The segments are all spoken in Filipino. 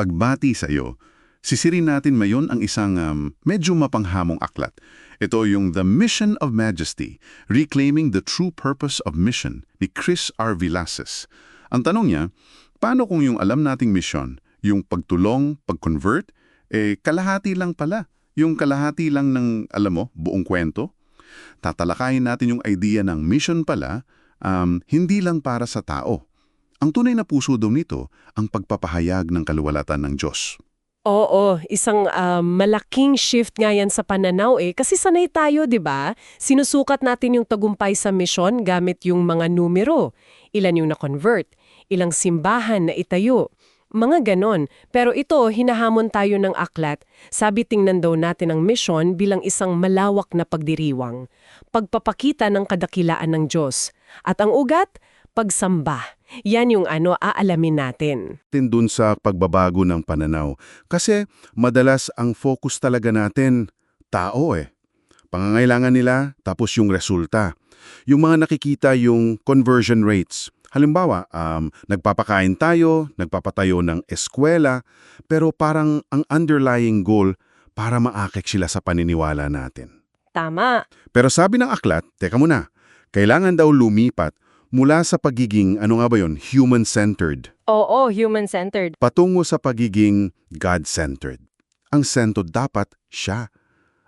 pagbati sa iyo, sisirin natin mayon ang isang um, medyo mapanghamong aklat. Ito yung The Mission of Majesty, Reclaiming the True Purpose of Mission ni Chris R. Villases. Ang tanong niya, paano kung yung alam nating mission, yung pagtulong, pag-convert, eh kalahati lang pala. Yung kalahati lang ng, alam mo, buong kwento? Tatalakayin natin yung idea ng mission pala, um, hindi lang para sa tao. Ang tunay na puso daw nito, ang pagpapahayag ng kaluwalatan ng Diyos. Oo, isang ah, malaking shift nga yan sa pananaw eh. Kasi sanay tayo, di ba? Sinusukat natin yung tagumpay sa misyon gamit yung mga numero. Ilan yung na-convert, ilang simbahan na itayo, mga ganon. Pero ito, hinahamon tayo ng aklat. Sabi tingnan daw natin ang misyon bilang isang malawak na pagdiriwang. Pagpapakita ng kadakilaan ng Diyos. At ang ugat, pagsamba. Yan yung ano aalamin natin. Tin dun sa pagbabago ng pananaw. Kasi madalas ang focus talaga natin, tao eh. Pangangailangan nila, tapos yung resulta. Yung mga nakikita yung conversion rates. Halimbawa, um, nagpapakain tayo, nagpapatayo ng eskwela, pero parang ang underlying goal para maakit sila sa paniniwala natin. Tama. Pero sabi ng aklat, teka muna, kailangan daw lumipat mula sa pagiging, ano nga ba yun, human-centered, Oo, human-centered. patungo sa pagiging God-centered. Ang sentro dapat siya.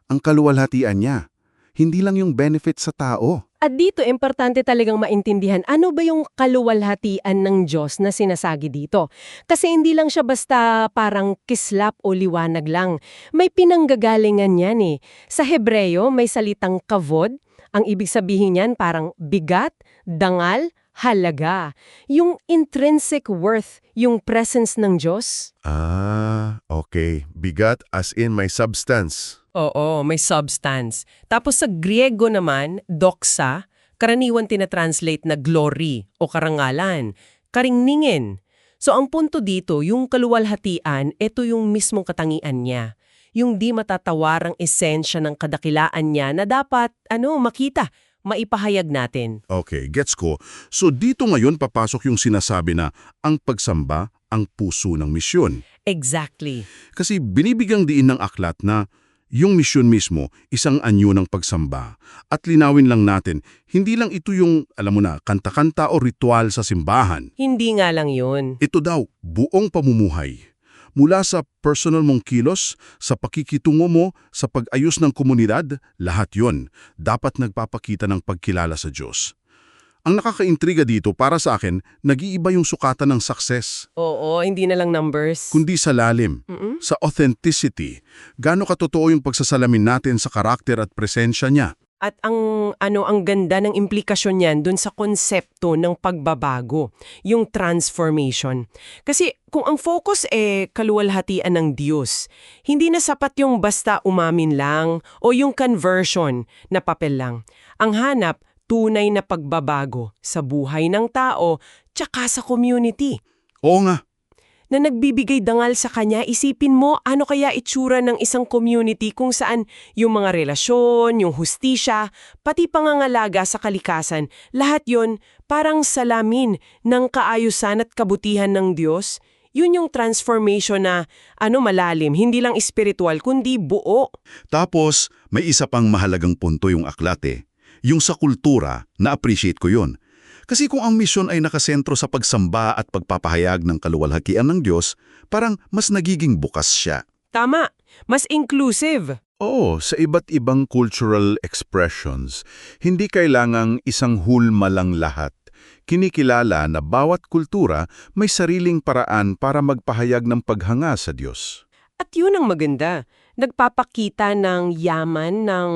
Ang kaluwalhatian niya. Hindi lang yung benefit sa tao. At dito, importante talagang maintindihan ano ba yung kaluwalhatian ng Diyos na sinasagi dito. Kasi hindi lang siya basta parang kislap o liwanag lang. May pinanggagalingan yan eh. Sa Hebreo, may salitang kavod. Ang ibig sabihin niyan parang bigat, dangal, halaga. Yung intrinsic worth, yung presence ng Diyos. Ah, okay. Bigat as in may substance. Oo, may substance. Tapos sa Griego naman, doxa, karaniwan tinatranslate na glory o karangalan, karingningin. So ang punto dito, yung kaluwalhatian, ito yung mismong katangian niya. Yung di matatawarang esensya ng kadakilaan niya na dapat, ano, makita, maipahayag natin. Okay, gets ko. So dito ngayon papasok yung sinasabi na ang pagsamba ang puso ng misyon. Exactly. Kasi binibigang diin ng aklat na yung misyon mismo, isang anyo ng pagsamba. At linawin lang natin, hindi lang ito yung, alam mo na, kanta-kanta o ritual sa simbahan. Hindi nga lang yun. Ito daw, buong pamumuhay. Mula sa personal mong kilos, sa pakikitungo mo, sa pag-ayos ng komunidad, lahat yon dapat nagpapakita ng pagkilala sa Diyos. Ang nakakaintriga dito para sa akin, nag-iiba yung sukatan ng success, Oo, hindi na lang numbers. kundi sa lalim, Mm-mm. sa authenticity. Gaano katotoo yung pagsasalamin natin sa karakter at presensya niya. At ang ano ang ganda ng implikasyon niyan dun sa konsepto ng pagbabago, yung transformation. Kasi kung ang focus eh kaluwalhatian ng Diyos, hindi na sapat yung basta umamin lang o yung conversion na papel lang. Ang hanap tunay na pagbabago sa buhay ng tao tsaka sa community Oo nga, na nagbibigay dangal sa kanya, isipin mo ano kaya itsura ng isang community kung saan yung mga relasyon, yung hustisya, pati pangangalaga sa kalikasan, lahat yon parang salamin ng kaayusan at kabutihan ng Diyos. Yun yung transformation na ano malalim, hindi lang espiritual kundi buo. Tapos, may isa pang mahalagang punto yung aklat eh. Yung sa kultura, na-appreciate ko yun. Kasi kung ang misyon ay nakasentro sa pagsamba at pagpapahayag ng kaluwalhatian ng Diyos, parang mas nagiging bukas siya. Tama, mas inclusive. Oo, sa iba't ibang cultural expressions, hindi kailangang isang hulma lang lahat. Kinikilala na bawat kultura may sariling paraan para magpahayag ng paghanga sa Diyos. At yun ang maganda. Nagpapakita ng yaman ng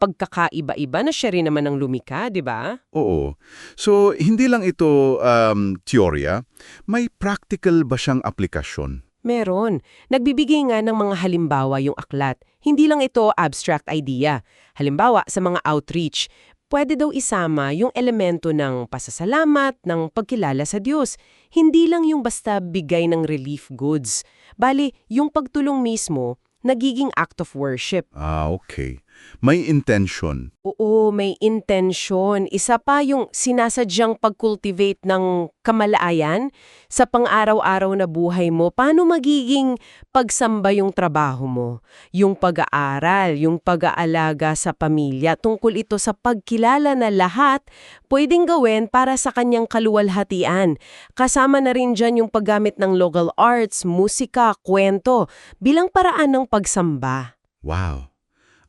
pagkakaiba-iba na siya rin naman ang lumika, di ba? Oo. So, hindi lang ito um, teorya, may practical ba siyang aplikasyon? Meron. Nagbibigay nga ng mga halimbawa yung aklat. Hindi lang ito abstract idea. Halimbawa, sa mga outreach, pwede daw isama yung elemento ng pasasalamat, ng pagkilala sa Diyos. Hindi lang yung basta bigay ng relief goods. Bali, yung pagtulong mismo, nagiging act of worship. Ah, okay. May intention. Oo, may intensyon. Isa pa yung sinasadyang pag-cultivate ng kamalayan sa pang-araw-araw na buhay mo. Paano magiging pagsamba yung trabaho mo? Yung pag-aaral, yung pag-aalaga sa pamilya. Tungkol ito sa pagkilala na lahat pwedeng gawin para sa kanyang kaluwalhatian. Kasama na rin dyan yung paggamit ng local arts, musika, kwento bilang paraan ng pagsamba. Wow.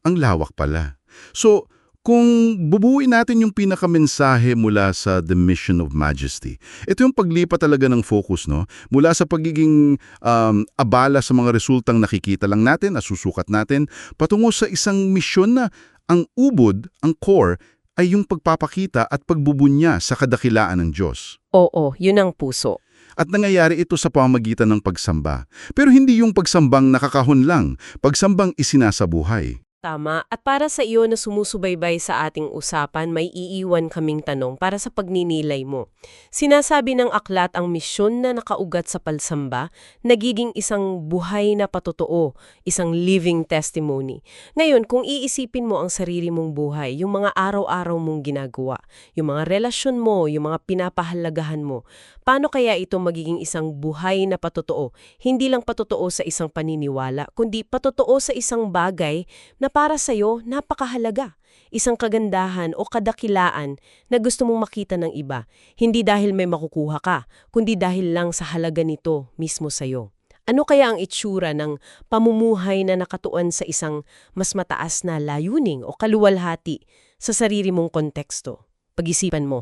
Ang lawak pala. So, kung bubuuin natin yung pinakamensahe mula sa The Mission of Majesty, ito yung paglipat talaga ng focus, no? Mula sa pagiging um, abala sa mga resultang nakikita lang natin, nasusukat natin, patungo sa isang misyon na ang ubod, ang core, ay yung pagpapakita at pagbubunya sa kadakilaan ng Diyos. Oo, yun ang puso. At nangyayari ito sa pamamagitan ng pagsamba. Pero hindi yung pagsambang nakakahon lang, pagsambang isinasabuhay. Tama. At para sa iyo na sumusubaybay sa ating usapan, may iiwan kaming tanong para sa pagninilay mo. Sinasabi ng aklat ang misyon na nakaugat sa palsamba, nagiging isang buhay na patotoo, isang living testimony. Ngayon, kung iisipin mo ang sarili mong buhay, yung mga araw-araw mong ginagawa, yung mga relasyon mo, yung mga pinapahalagahan mo, paano kaya ito magiging isang buhay na patotoo? Hindi lang patotoo sa isang paniniwala, kundi patotoo sa isang bagay na para sa'yo napakahalaga. Isang kagandahan o kadakilaan na gusto mong makita ng iba. Hindi dahil may makukuha ka, kundi dahil lang sa halaga nito mismo sa'yo. Ano kaya ang itsura ng pamumuhay na nakatuan sa isang mas mataas na layuning o kaluwalhati sa sarili mong konteksto? Pag-isipan mo.